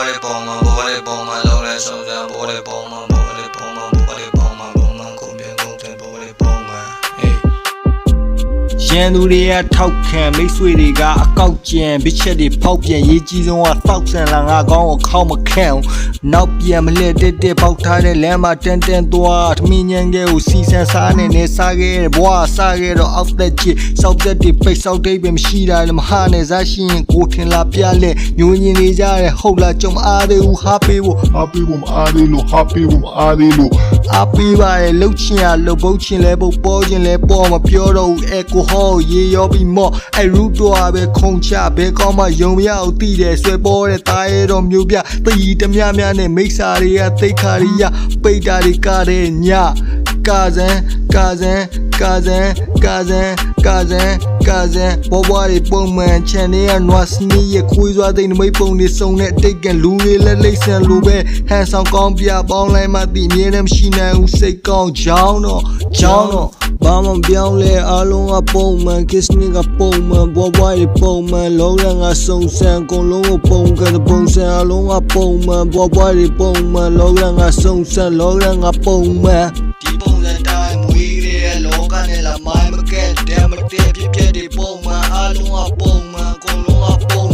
ဘောလေးပုံမှန်ဘောလေးပုံမှန်လုံးလဲစုံစမ်းဘောလေးပုံမှ ရန်သူတွေကထောက်ခံမိတ်ဆွေတွေကအကောက်ကျန်ဘစ်ချက်တွေဖောက်ပြန်ရေးကြီးဆုံးကတောက်ဆန်လာငါကောင်းကိုခောက်မခံအောင်နောက်ပြန်မလှည့်တက်တက်ပေါက်ထားတဲ့လမ်းမှာတန်တန်သွားထမင်းညံခဲ့ကိုစီဆန်စားနေနေစားခဲ့တဲ့ဘွားစားခဲ့တော့အောက်သက်ချစ်စောက်သက်တွေပိတ်စောက်တိတ်ပဲမရှိတာလည်းမဟာနဲ့စားရှိရင်ကိုထင်လာပြလဲညိုညင်နေကြတဲ့ဟုတ်လားကြုံအားသေးဘူးဟာပေးဖို့ happy ဘုံအားလေးလို့ happy ဘုံအားလေးလို့အပီးပါရဲ့လှုပ်ချင်ရလှုပ်ပုတ်ချင်လဲပုတ်ပေါ်ချင်လဲပေါ်မပြောတော့ဘူးအဲကိုဟောရေရောပြီးမော့အဲရူတော့ပဲခုံချဘဲကောင်းမှယုံမရအောင်တည်တယ်ဆွဲပေါ်တဲ့တာရဲတော်မျိုးပြတည်တမြများနဲ့မိစ္ဆာတွေကသိခါရီရပိတ်တာတွေကတဲ့ည ကာဇန်ကာဇန်ကာဇန်ကာဇန်ကာဇန်ကာဇန်ဘောဘွားတွေပုံမှန်ချန်နေရနွားစနီးရခွေးစွာသိမ့်နမိတ်ပုံတွေစုံတဲ့အတိတ်ကလူတွေလက်လိမ့်ဆန်လိုပဲဟန်ဆောင်ကောင်းပြပေါင်းလိုက်မှတည်မြဲတယ်မရှိနိုင်ဘူးစိတ်ကောင်းချောင်းတော့ချောင်းတော့ဘာမှမပြောင်းလဲအလုံးကပုံမှန် kiss နေကပုံမှန်ဘောဘွားတွေပုံမှန်လုံးရငါစုံစံကုန်လုံးကိုပုံကတဲ့ပုံစံအလုံးကပုံမှန်ဘောဘွားတွေပုံမှန်လုံးရငါစုံစံလုံးရငါပုံမှန် Bebê quer bomba, alô a bomba, colou a bomba